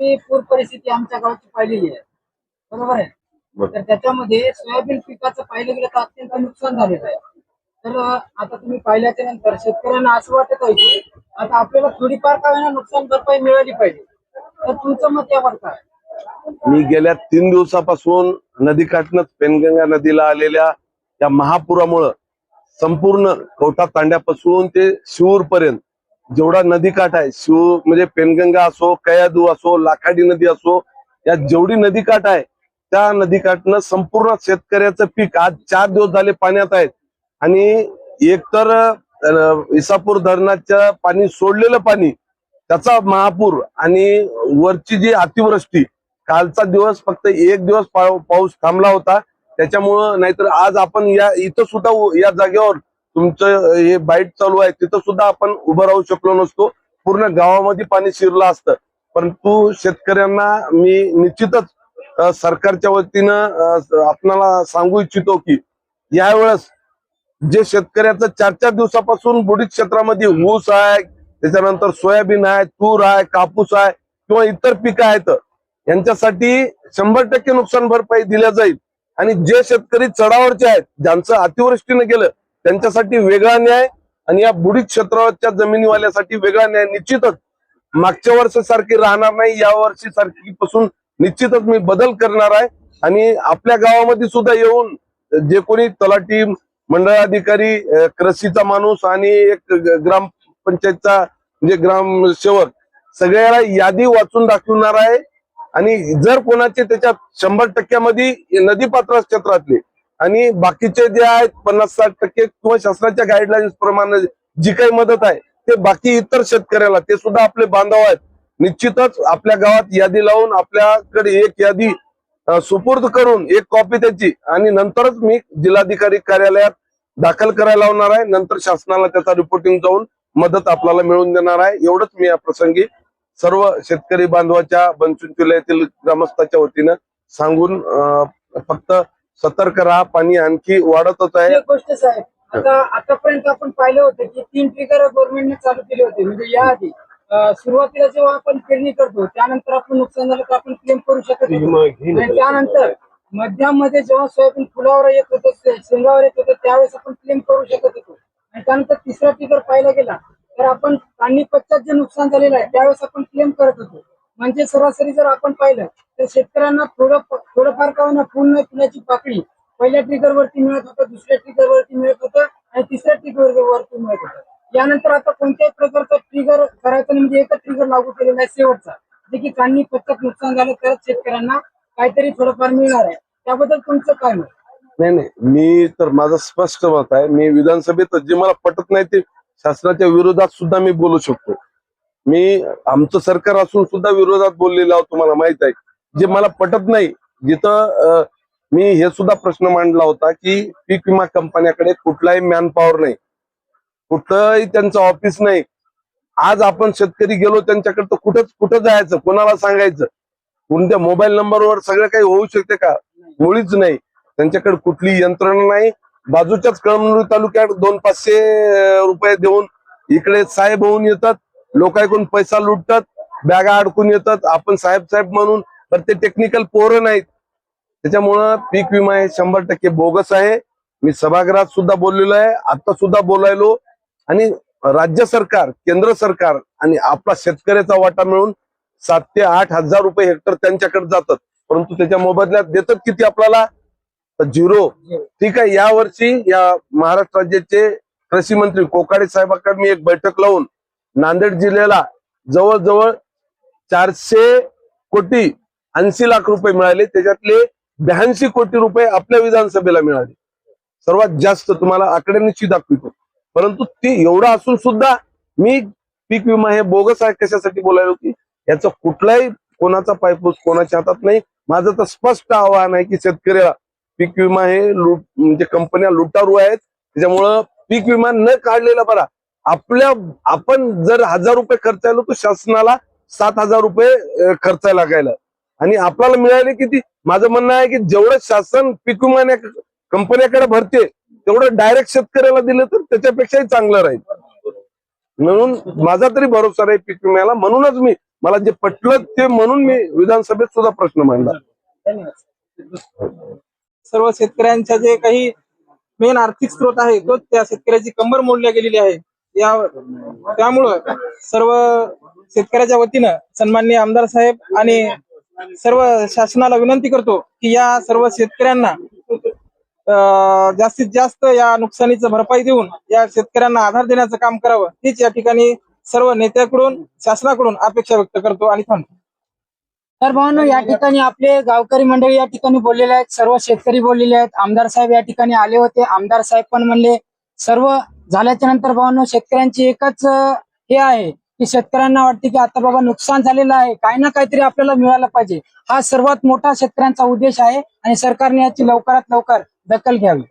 ही पूर परिस्थिती आमच्या गावची पाहिलेली आहे. बरोबर आहे. तर त्याच्यामध्ये सोयाबीन पिकाचं पाहिलं गेलं तर अत्यंत नुकसान झालेलं आहे. तर आता तुम्ही पाहिल्याच्या नंतर शेतकऱ्यांना असं वाटत आहे की आता आपल्याला थोडीफार का नुकसान भरपाई मिळाली पाहिजे. तर तुमचं मत यावर काय? मी गेल्या तीन दिवसापासून नदीकाठनं पेनगंगा नदीला आलेल्या या महापुरामुळं संपूर्ण कवठा तांड्यापासून ते शिवूर पर्यंत जेवढा नदीकाठ आहे शिव म्हणजे पेनगंगा असो कयादू असो लाखाडी नदी असो या जेवढी नदीकाठ आहे त्या नदीकाठनं संपूर्ण शेतकऱ्याचं पीक आज चार दिवस झाले पाण्यात आहेत आणि एकतर इसापूर धरणाचं पाणी सोडलेलं पाणी त्याचा महापूर आणि वरची जी अतिवृष्टी कालचा दिवस फक्त एक दिवस पाऊस थांबला होता. त्याच्यामुळं नाहीतर आज आपण या इथं सुद्धा या जागेवर तुमचं हे बाईट चालू आहे तिथं सुद्धा आपण उभं राहू शकलो नसतो. पूर्ण गावामध्ये पाणी शिरलं असतं. परंतु शेतकऱ्यांना मी निश्चितच सरकारच्या वतीनं आपणाला सांगू इच्छितो की यावेळेस जे शेतकऱ्याचं चार चार दिवसापासून बुडीत क्षेत्रामध्ये ऊस आहे त्याच्यानंतर सोयाबीन आहे तूर आहे कापूस आहे किंवा इतर पिकं आहेत यांच्यासाठी शंभर टक्के नुकसान भरपाई दिल्या जाईल. आणि जे शेतकरी चढावरचे आहेत ज्यांचं अतिवृष्टीने गेलं त्यांच्यासाठी वेगळा न्याय आणि या बुडीत क्षेत्राच्या जमिनीवाल्यासाठी वेगळा न्याय निश्चितच मागच्या वर्षासारखी राहणार नाही या वर्षी सारखी पासून निश्चितच मी बदल करणार आहे. आणि आपल्या गावामध्ये सुद्धा येऊन जे कोणी तलाठी मंडळाधिकारी कृषीचा माणूस आणि एक ग्रामपंचायतचा म्हणजे ग्रामसेवक सगळ्याला यादी वाचून दाखवणार आहे. आणि जर कोणाचे त्याच्या शंभर टक्क्यामध्ये नदीपात्र क्षेत्रातले आणि बाकीचे जे आहेत पन्नास साठ टक्के किंवा शासनाच्या गाईडलाईन्स प्रमाणे जी काही मदत आहे ते बाकी इतर शेतकऱ्याला ते सुद्धा आपले बांधव आहेत. निश्चितच आपल्या गावात यादी लावून आपल्याकडे एक यादी सुपूर्द करून एक कॉपी त्याची. आणि नंतरच मी जिल्हाधिकारी कार्यालयात दाखल करायला लावणार आहे. नंतर शासनाला त्याचा रिपोर्टिंग जाऊन मदत आपल्याला मिळवून देणार आहे. एवढंच मी या प्रसंगी सर्व शेतकरी बांधवाच्या बनचुंचुला ग्रामस्थाच्या वतीनं सांगून फक्त सतर्क राहा पाणी आणखी वाढतच आहे. एक गोष्ट साहेब आता आतापर्यंत आपण पाहिलं होतं की तीन ट्रिगर गव्हर्नमेंटने चालू केले होते. म्हणजे याआधी अं, सुरुवातीला जेव्हा आपण पेरणी करतो त्यानंतर आपण नुकसान झालं तर आपण क्लेम करू शकत होतो. आणि त्यानंतर मध्यामध्ये जेव्हा सोयाबीन फुलावर येत होतं शेंगावर येत होतं त्यावेळेस आपण क्लेम करू शकत होतो. आणि त्यानंतर तिसरा ट्रिगर पाहिला गेला तर आपण पाणी पश्चात जे नुकसान झालेलं आहे त्यावेळेस आपण क्लेम करत होतो. म्हणजे सरासरी जर आपण पाहिलं तर शेतकऱ्यांना थोडं थोडंफार का होईना पूर्ण पिण्याची पाकळी पहिल्या ट्रिगर वरती मिळत होतं दुसऱ्या ट्रिगर वरती मिळत होतं आणि तिसऱ्या ट्रिगर वरती मिळत होतं. यानंतर आता कोणत्याही प्रकारचा ट्रिगर करायचं नाही म्हणजे एकच ट्रिगर लागू केलेला आहे शेवटचा. जे की काढणी पथक नुकसान झालं तरच शेतकऱ्यांना काहीतरी थोडंफार मिळणार आहे. त्याबद्दल तुमचं काय मत? नाही नाही. मी तर माझं स्पष्ट मत आहे. मी विधानसभेत जे मला पटत नाही ते शासनाच्या विरोधात सुद्धा मी बोलू शकतो. मी आमचं सरकार असून सुद्धा विरोधात बोललेलो आहोत तुम्हाला माहीत आहे. जे मला पटत नाही जिथं मी हे सुद्धा प्रश्न मांडला होता की पीक विमा कंपन्याकडे कुठलाही मॅन पॉवर नाही. कुठंही त्यांचं ऑफिस नाही. आज आपण शेतकरी गेलो त्यांच्याकडे तर कुठंच कुठं जायचं? कोणाला सांगायचं? कोणत्या मोबाईल नंबरवर सगळं काही होऊ शकते का? मुळीच नाही. त्यांच्याकडे कुठली यंत्रणा नाही. बाजूच्याच कळमनुरी तालुक्यात दोन पाचशे रुपये देऊन इकडे साहेब होऊन येतात. लोक ऐकून पैसा लुटतात बॅगा अडकून येतात. आपण साहेब साहेब म्हणून तर ते टेक्निकल पोरं नाहीत. त्याच्यामुळं पीक विमा हे शंभर टक्के बोगस आहे. मी सभागृहात सुद्धा बोललेलो आहे आता सुद्धा बोलायलो. आणि राज्य सरकार केंद्र सरकार आणि आपला शेतकऱ्याचा वाटा मिळून सात ते आठ हजार रुपये हेक्टर त्यांच्याकडे जातात. परंतु त्याच्या मोबदल्यात देतात किती आपल्याला? तर झिरो. ठीक आहे या वर्षी या महाराष्ट्र राज्याचे कृषी मंत्री कोकाडे साहेबांकडे मी एक बैठक लावून नांदेड जिल्ह्याला जवळजवळ चारशे कोटी ऐंशी लाख रुपये मिळाले. त्याच्यातले ब्याऐंशी कोटी रुपये आपल्या विधानसभेला मिळाले. सर्वात जास्त तुम्हाला आकडेनिशी दाखवितो. परंतु ती एवढं असून सुद्धा मी पीक विमा हे बोगस आहे कशासाठी बोलायला की याचा कुठलाही कोणाचा पायपूस कोणाच्या हातात नाही. माझं तर स्पष्ट आव्हान आहे की शेतकऱ्याला पीक विमा हे लूट म्हणजे कंपन्या लुटारू आहेत. त्याच्यामुळं पीक विमा न काढलेला बरा. आपल्या आपण जर हजार रुपये खर्चायलो तर शासनाला सात हजार रुपये खर्चायला लागायला. आणि आपल्याला मिळाले किती? माझं म्हणणं आहे की जेवढं शासन पीक विमा कंपन्याकडे भरते तेवढं डायरेक्ट शेतकऱ्याला दिलं तर त्याच्यापेक्षाही चांगलं राहील. म्हणून माझा तरी भरोसा राहील पीक विम्याला म्हणूनच मी मला जे पटलं ते म्हणून मी विधानसभेत सुद्धा प्रश्न मांडला. सर्व शेतकऱ्यांच्या जे काही मेन आर्थिक स्रोत आहे तो त्या शेतकऱ्याची कंबर मोडल्या गेलेली आहे. या त्यामुळं सर्व शेतकऱ्याच्या वतीनं सन्माननीय आमदार साहेब आणि सर्व शासनाला विनंती करतो की या सर्व शेतकऱ्यांना जास्तीत जास्त या नुकसानीचं भरपाई देऊन या शेतकऱ्यांना आधार देण्याचं काम करावं हीच या ठिकाणी सर्व नेत्याकडून शासनाकडून अपेक्षा व्यक्त करतो आणि थांबतो. तर भावनो या ठिकाणी आपले गावकरी मंडळी या ठिकाणी बोललेले आहेत सर्व शेतकरी बोललेले आहेत. आमदार साहेब या ठिकाणी आले होते. आमदार साहेब पण म्हणले सर्व झाल्याच्यानंतर बाबांनो शेतकऱ्यांची एकच हे आहे की शेतकऱ्यांना वाटते की आता बाबा नुकसान झालेलं आहे काही ना काहीतरी आपल्याला मिळालं पाहिजे. हा सर्वात मोठा शेतकऱ्यांचा उद्देश आहे आणि सरकारने याची लवकरात लवकर दखल घ्यावी.